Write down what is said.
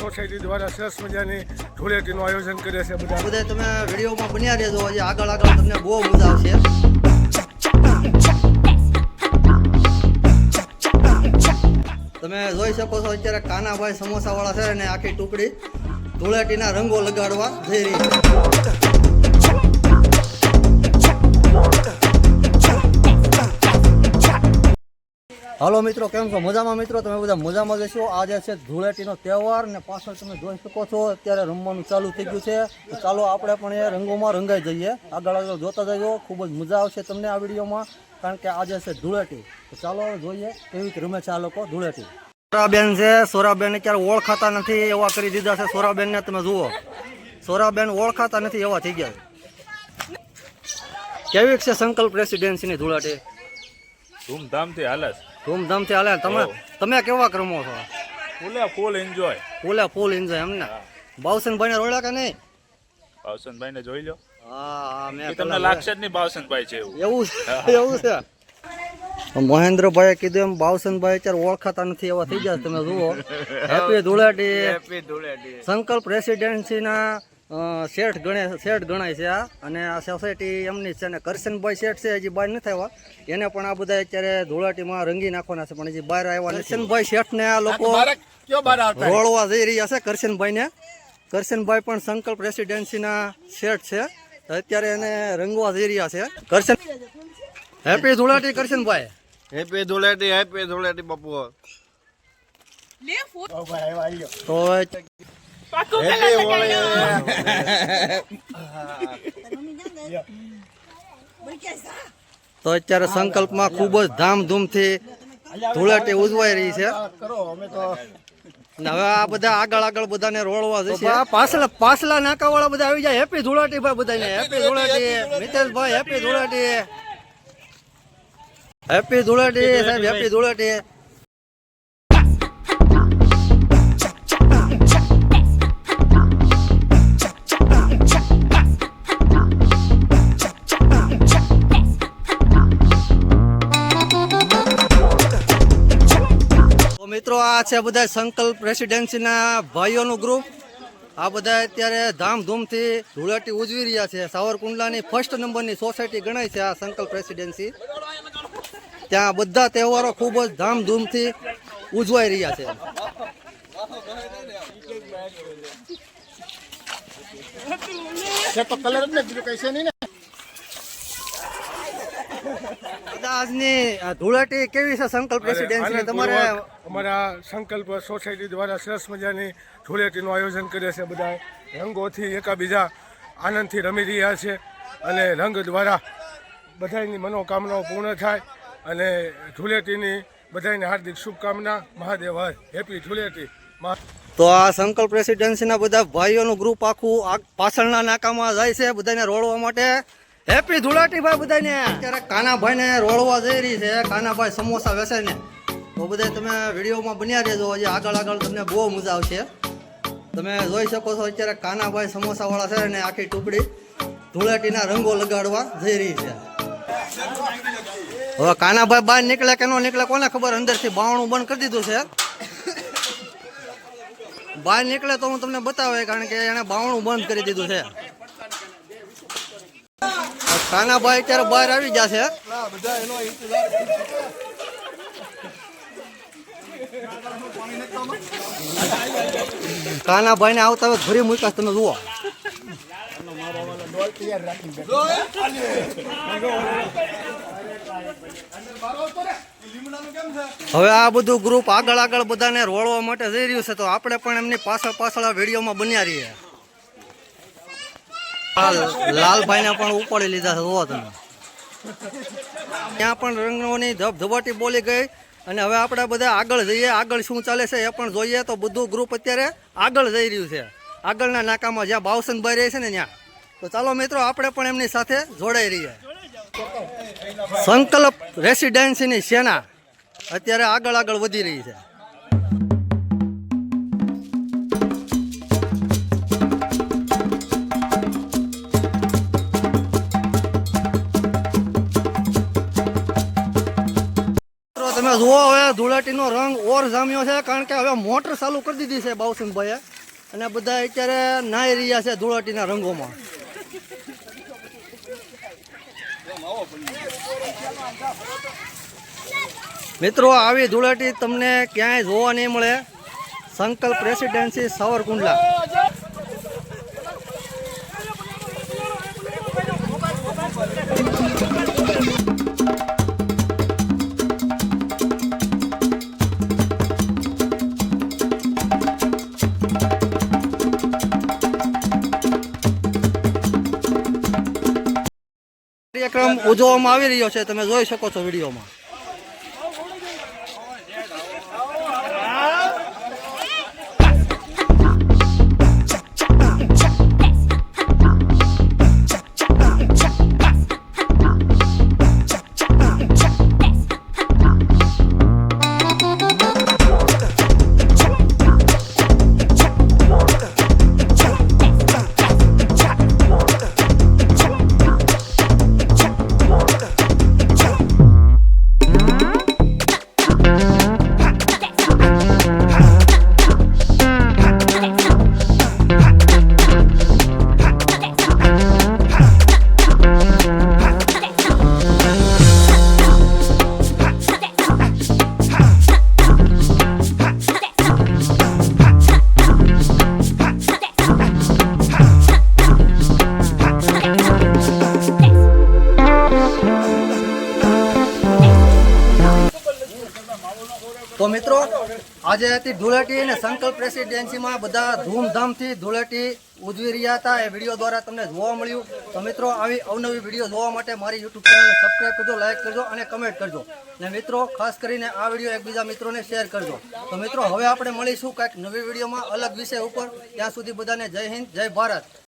Society દ્વારા સરસ મજાની ધૂળેટીનું આયોજન કરે છે બધા. બધા તમે વિડીયોમાં બન્યા રહેજો હજી આગળ આગળ તમને બહુ મજા આવશે. તમે જોઈ શકો છો, અત્યારે કાનાભાઈ સમોસાવાળા છે ને આખી ટુકડી ધૂળેટીના રંગો લગાડવા જઈ રહી છે. હાલો મિત્રો, કેમ છો? મજામાં મિત્રો? તમે બધા મજામાં જશો આજે છે ધૂળેટીનો તહેવાર ને પાછળ તમે જોઈ શકો છો, અત્યારે રમવાનું ચાલુ થઈ ગયું છે. ચાલો આપણે પણ એ રંગોમાં રંગાઈ જઈએ. આગળ આગળ જોતા જજો, ખૂબ જ મજા આવશે તમને આ વિડીયોમાં, કારણ કે આજે છે ધૂળેટી. તો ચાલો જોઈએ કેવી રીતે રમે છે આ લોકો ધૂળેટી. સોરાબેન છે, સોરાબેન ક્યારે ઓળખાતા નથી એવા કરી દીધા છે. સોરાબેન ને તમે જુઓ. સોરાબેન ઓળખાતા નથી એવા થઈ ગયા કેવી છે સંકલ્પ પ્રેસિડેન્સીની ધૂળેટી? ધૂમધામથી હાલે ધૂમધામથી હાલે તમે તમે કેવા ક્રમો છો? ફૂલે ફૂલ એન્જોય ફૂલે ફૂલ એન્જોય એમને બાવસનભાઈ ને રોડ્યા કે નહીં? ભાવસનભાઈ ને જોઈ લો. હા મેં તમને લાગશે જ નહીં ભાવસનભાઈ છે એવું. એવું છે એવું છે. મહેન્દ્રભાઈ કીધું એમ બાવસનભાઈ અત્યારે ઓળખાતા નથી એવા થઈ ગયા તમે જુઓ. હેપી ધૂળેટી. સંકલ્પ રેસિડેન્સીના શેઠ ગણે શેઠ ગણાય છે આ. અને આ સોસાયટી એમની છે અને કરશનભાઈ શેઠ છે હજી બહાર નથી આવ્યા. એને પણ આ બધા અત્યારે ધોળાટીમાં રંગી નાખવાના છે પણ હજી બહાર આવ્યા નથી. કરશનભાઈ શેઠને આ લોકો રોળવા જઈ રહ્યા છે કરશનભાઈને કરશનભાઈ પણ સંકલ્પ રેસિડેન્સીના શેઠ છે. અત્યારે એને રંગવા જઈ રહ્યા છે. Karshan happy Dholati Karshanbhai happy Dholati happy Dholati બાપુ તો હેપી હોળી તો અત્યારે સંકલ્પમાં ખૂબ જ ધામધૂમથી ધૂળેટી ઉજવાઈ રહી છે. કરો અમે તો અને હવે આ બધા આગળ આગળ બધાને રોળવા જશે. પાછલા પાછલા નાકા વાળા બધા આવી જાય. હેપી ધૂળેટી ભાઈ બધાને. હેપી ધૂળેટી. મિતેશભાઈ હેપી ધૂળેટી. હેપી ધૂળેટી સાહેબ હેપી ધૂળેટી. મિત્રો, આ છે બધા સંકલ્પ રેસિડેન્સીના ભાઈઓનું ગ્રુપ આ બધા અત્યારે ધામધૂમથી ધૂળેટી ઉજવી રહ્યા છે. સાવરકુંડલાની ફર્સ્ટ નંબરની સોસાયટી ગણાય છે આ સંકલ્પ રેસિડેન્સી. ત્યાં બધા તહેવારો ખૂબ જ ધામધૂમથી ઉજવાઈ રહ્યા છે. કલર જ ને બીજું નહીં ને દાદા, આજની ધૂળેટી કેવી છે સંકલ્પ રેસિડેન્સી તમારે અમારા સંકલ્પ સોસાયટી દ્વારા સરસ મજાની ધૂળેટીનું આયોજન કરે છે બધા રંગોથી એકાબીજા આનંદથી રમી રહ્યા છે અને રંગ દ્વારા બધાની મનોકામનાઓ પૂર્ણ થાય અને ધૂળેટીની બધાને હાર્દિક શુભકામના. મહાદેવ હર હેપી ધૂળેટી. તો આ સંકલ્પ રેસિડેન્સીના બધા ભાઈઓનું ગ્રુપ આખું પાછળના નાકામાં જાય છે બધાને રોડવા માટે. હેપી ધૂળેટી ભાઈ બધાને. અત્યારે કાનાભાઈને રોળવા જઈ રહી છે, કાનાભાઈ સમોસા વેસે ને. તો બધા તમે વિડીયોમાં બન્યા રહેજો, હજી આગળ આગળ તમને બહુ મજા આવશે. તમે જોઈ શકો છો, અત્યારે કાનાભાઈ સમોસાવાળા છે ને આખી ટુકડી ધૂળેટીના રંગો લગાડવા જઈ રહી છે. હવે કાનાભાઈ બહાર નીકળે કે ન નીકળે કોને ખબર? અંદરથી બાવણું બંધ કરી દીધું છે. બહાર નીકળે તો હું તમને બતાવે કારણ કે એને બાવણું બંધ કરી દીધું છે. કાનાભાઈ અત્યારે બહાર આવી ગયા છે. કાનાભાઈ ને આવતા હવે ઘરે મૂક્યા તમે જુઓ. હવે આ બધું ગ્રુપ આગળ આગળ બધાને રોળવા માટે જઈ રહ્યું છે, તો આપણે પણ એમની પાછળ પાછળ આ વિડીયોમાં બન્યા રહીએ. લાલભાઈને પણ ઉપાડી લીધા જોવો તમે. ત્યાં પણ રંગોની ધબધબાટી બોલી ગઈ અને હવે આપણે બધા આગળ જઈએ, આગળ શું ચાલે છે એ પણ જોઈએ. તો બધું ગ્રુપ અત્યારે આગળ જઈ રહ્યું છે. આગળના નાકામાં જ્યાં બાવસનભાઈ રહે છે ને ત્યાં. તો ચાલો મિત્રો, આપણે પણ એમની સાથે જોડાઈ રહીએ. સંકલ્પ રેસિડેન્સીની સેના અત્યારે આગળ આગળ વધી રહી છે. તમે જુઓ હવે ધૂળેટીનો રંગ ઓર જામ્યો છે, કારણ કે હવે મોટર ચાલુ કરી દીધી છે બાઉસિંગભાઈએ. અને બધા અત્યારે નાહી રહ્યા છે ધૂળેટીના રંગોમાં. મિત્રો, આવી ધૂળેટી તમને ક્યાંય જોવા નહીં મળે. સંકલ્પ પ્રેસિડેન્સી સાવરકુંડલા. કાર્યક્રમ ઉજવવામાં આવી રહ્યો છે તમે જોઈ શકો છો વિડીયોમાં. આજે હતી ધૂળેટી અને સંકલ્પ પ્રેસિડેન્સીમાં બધા ધૂમધામથી ધૂળેટી ઉજવી રહ્યા હતા. એ વીડિયો દ્વારા તમને જોવા મળ્યું. તો મિત્રો, આવી અવનવી વીડિયો જોવા માટે મારી યુટ્યુબ ચેનલ સબસ્ક્રાઈબ કરજો લાઇક કરજો અને કમેન્ટ કરજો. અને મિત્રો, ખાસ કરીને આ વીડિયો એકબીજા મિત્રોને શેર કરજો. તો મિત્રો, હવે આપણે મળીશું કંઈક નવી વિડીયોમાં અલગ વિષય ઉપર. ત્યાં સુધી બધાને જય હિન્દ, જય ભારત.